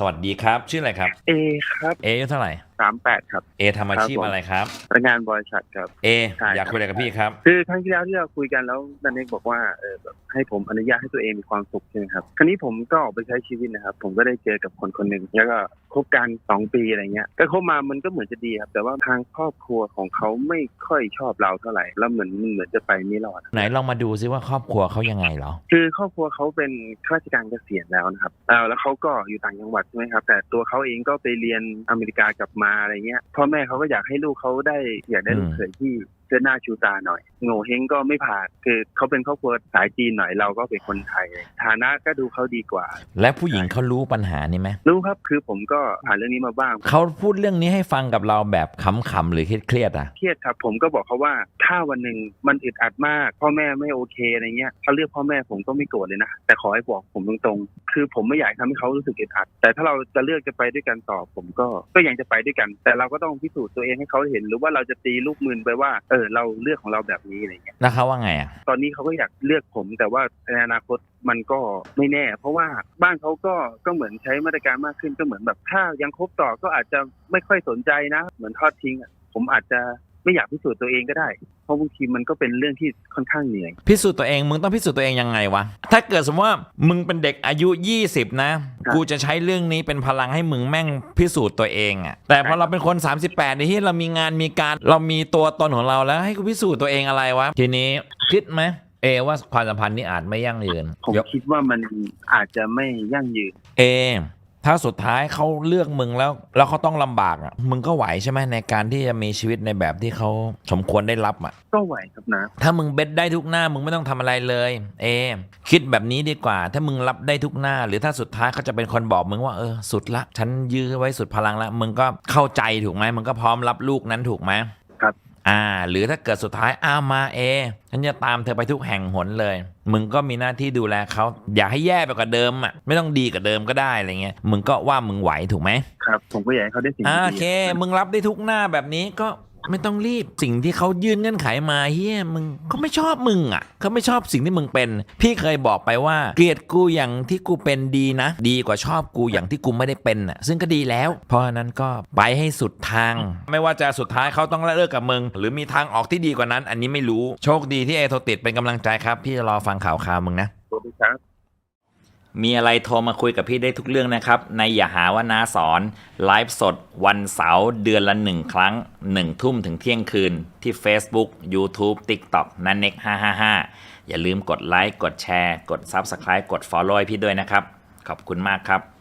สวัสดีครับ ชื่ออะไรครับ เอครับ เออายุเท่าไหร่ สามแปดครับ เอทำอาชีพครับผมอะไรครับพนักงานบริษัทครับ เอ ใช่อยากคุยอะไรกับพี่ครับ คือครั้งที่แล้วที่เราคุยกันแล้วนันเอกบอกว่าเออแบบให้ผมอนุญาตให้ตัวเองมีความสุขใช่ไหมครับคราวนี้ผมก็ออกไปใช้ชีวิตนะครับ ผมก็ได้เจอกับคนคนหนึ่งแล้วก็คบกันสองปีอะไรเงี้ยก็คบมามันก็เหมือนจะดีครับ แต่ว่าทางครอบครัวของเขาไม่ค่อยชอบเราเท่าไหร่แล้วเหมือนมันเหมือนจะไปไม่รอดไหนลองมาดูซิว่าครอบครัวเขายังไงเหรอ คือครอบครัวเขาเป็นข้าราชการเกษียณแล้วนะครับเอ่อแล้วเขาก็อยู่ต่างจังหวัดใช่ไหมครับ แต่ตัวเขาเองก็ไปเรียนอเมริกากลับมาอะไรเงี้ยพ่อแม่เขาก็อยากให้ลูกเขาได้อยากได้ลูกเขยที่ เสื้อหน้าชูตาหน่อยโง่เฮงก็ไม่ผ่านคือเขาเป็นครอบครัวสายจีนหน่อยเราก็เป็นคนไทยฐานะก็ดูเขาดีกว่า และผู้หญิงเขารู้ปัญหานี้ไหมรู้ครับคือผมก็ผ่านเรื่องนี้มาบ้างเขาพูดเรื่องนี้ให้ฟังกับเราแบบขำๆหรือเครียดๆอะเครียดครับผมก็บอกเขาว่าถ้าวันหนึ่งมันอึดอัดมาก พ่อแม่ไม่โอเคอะไรเงี้ยเขาเลือกพ่อแม่ผมก็ไม่โกรธเลยนะแต่ขอให้บอกผมตรงๆ คือผมไม่อยากทำให้เขารู้สึกอึดอัด แต่ถ้าเราจะเลือกจะไปด้วยกันต่อผมก็ก็ยังจะไปด้วยกัน แต่เราก็ต้องพิสูจน์ตัวเองให้เขาเห็น หรือว่าเราจะตีลูกมืนไปว่าเออเราเลือกของเราแบบนี้อะไรเงี้ยแล้วเขาว่าไงอะตอนนี้เขาก็อยากเลือกผม แต่ว่าในอนาคตมันก็ไม่แน่ เพราะว่าบ้านเขาก็ก็เหมือนใช้มาตรการมากขึ้นก็เหมือนแบบถ้ายังคบต่อก็อาจจะไม่ค่อยสนใจนะ เหมือนทอดทิ้งอะผมอาจจะ ไม่อยากพิสูจน์ตัวเองก็ได้ เพราะบางทีมันก็เป็นเรื่องที่ค่อนข้างเหนื่อย พิสูจน์ตัวเองมึงต้องพิสูจน์ตัวเองยังไงวะ ถ้าเกิดสมมติว่ามึงเป็นเด็กอายุ 20 นะครับกูจะใช้เรื่องนี้เป็นพลังให้มึงแม่งพิสูจน์ตัวเองอะแต่พอเราเป็นคน 38ในที่เรามีงานมีการเรามีตัวตนของเราแล้วให้กูพิสูจน์ตัวเองอะไรวะทีนี้คิดไหมเอว่าความสัมพันธ์นี้อาจไม่ยั่งยืนผมยกคิดว่ามันอาจจะไม่ยั่งยืนเอ ถ้าสุดท้ายเขาเลือกมึงแล้ว แล้วเขาต้องลำบากอะมึงก็ไหวใช่ไหมในการที่จะมีชีวิตในแบบที่เขาสมควรได้รับอะ ก็ไหวครับนะ ถ้ามึงเบ็ดได้ทุกหน้า มึงไม่ต้องทำอะไรเลย เอ คิดแบบนี้ดีกว่า ถ้ามึงรับได้ทุกหน้า หรือถ้าสุดท้ายเขาจะเป็นคนบอกมึงว่าเออสุดละ ฉันยื้อไว้สุดพลังละมึงก็เข้าใจถูกไหมมึงก็พร้อมรับลูกนั้นถูกไหมครับ อ่า หรือถ้าเกิดสุดท้ายอ้าวมาเอ ฉันจะตามเธอไปทุกแห่งหนเลย มึงก็มีหน้าที่ดูแลเขา อย่าให้แย่ไปกว่าเดิมอะ ไม่ต้องดีกว่าเดิมก็ได้อะไรเงี้ย มึงก็ว่ามึงไหวถูกไหมครับ ผมก็อยากให้เขาได้สิ่งอ่าที่โอดีเค มึงรับได้ทุกหน้าแบบนี้ก็ ไม่ต้องรีบสิ่งที่เขายื่นเงื่อนไขมาเฮียมึงเขาไม่ชอบมึงอะเขาไม่ชอบสิ่งที่มึงเป็น พี่เคยบอกไปว่า เกลียดกูอย่างที่กูเป็นดีนะ ดีกว่าชอบกูอย่างที่กูไม่ได้เป็นอะซึ่งก็ดีแล้ว เพราะฉะนั้นก็ไปให้สุดทาง ไม่ว่าจะสุดท้ายเขาต้องเลิกกับมึง หรือมีทางออกที่ดีกว่านั้น อันนี้ไม่รู้โชคดีที่เอโทรติดเป็นกำลังใจครับ พี่จะรอฟังข่าวข่าวมึงนะสวัสดีครับ มีอะไรโทรมาคุยกับพี่ได้ทุกเรื่องนะครับ ในอย่าหาว่านาสอนไลฟ์สดวันเสาร์เดือนละหนึ่งครั้ง1ทุ่มถึงเที่ยงคืนที่ Facebook YouTube TikTok นันเน็ก555 อย่าลืมกดไลค์กดแชร์ กด Subscribe กด Follow พี่ด้วยนะครับ ขอบคุณมากครับ